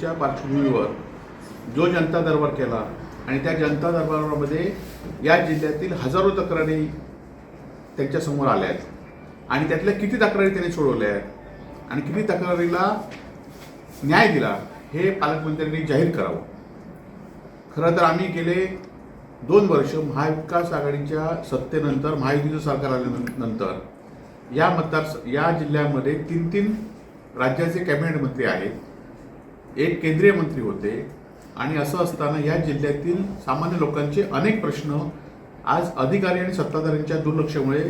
निवडणुकीच्या पार्श्वभूमीवर जो जनता दरबार केला आणि त्या जनता दरबारामध्ये या जिल्ह्यातील हजारो तक्रारी त्यांच्यासमोर आल्या आहेत. आणि त्यातल्या किती तक्रारी त्यांनी सोडवल्या आहेत आणि किती तक्रारीला न्याय दिला हे पालकमंत्र्यांनी जाहीर करावं. खरं तर आम्ही गेले दोन वर्ष महाविकास आघाडीच्या सत्तेनंतर महायुतीचं सरकार आल्यानंतर या मतदार या जिल्ह्यामध्ये तीन तीन राज्याचे कॅबिनेट मंत्री आहेत. एक केंद्रीय मंत्री होते. आणि असं असताना या जिल्ह्यातील सामान्य लोकांचे अनेक प्रश्न आज अधिकारी आणि सत्ताधाऱ्यांच्या दुर्लक्षामुळे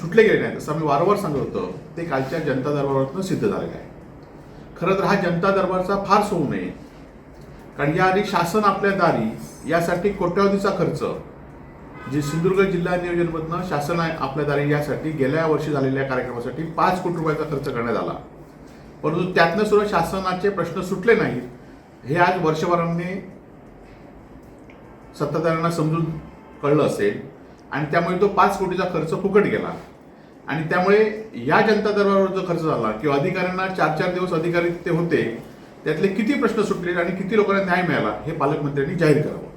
सुटले गेले नाहीत. असं मी वारंवार सांगत होतो. ते कालच्या जनता दरबारातून सिद्ध झालेलं आहे. खरं तर हा जनता दरबारचा फार्स होऊ नये. कारण याआधी शासन आपल्या दारी यासाठी कोट्यावधीचा खर्च जे सिंधुदुर्ग जिल्हा नियोजनमधनं शासन आहे आपल्या दारी यासाठी गेल्या वर्षी झालेल्या कार्यक्रमासाठी पाच कोटी रुपयाचा खर्च करण्यात आला. परंतु त्यातनं सुद्धा शासनाचे प्रश्न सुटले नाहीत. हे आज वर्षभरांनी सत्ताधाऱ्यांना समजून कळलं असेल. आणि त्यामुळे तो पाच कोटीचा खर्च फुकट गेला. आणि त्यामुळे या जनता दरबारावर जो खर्च झाला किंवा अधिकाऱ्यांना चार चार दिवस अधिकारी ते होते त्यातले किती प्रश्न सुटले आणि किती लोकांना न्याय मिळाला हे पालकमंत्र्यांनी जाहीर करावं.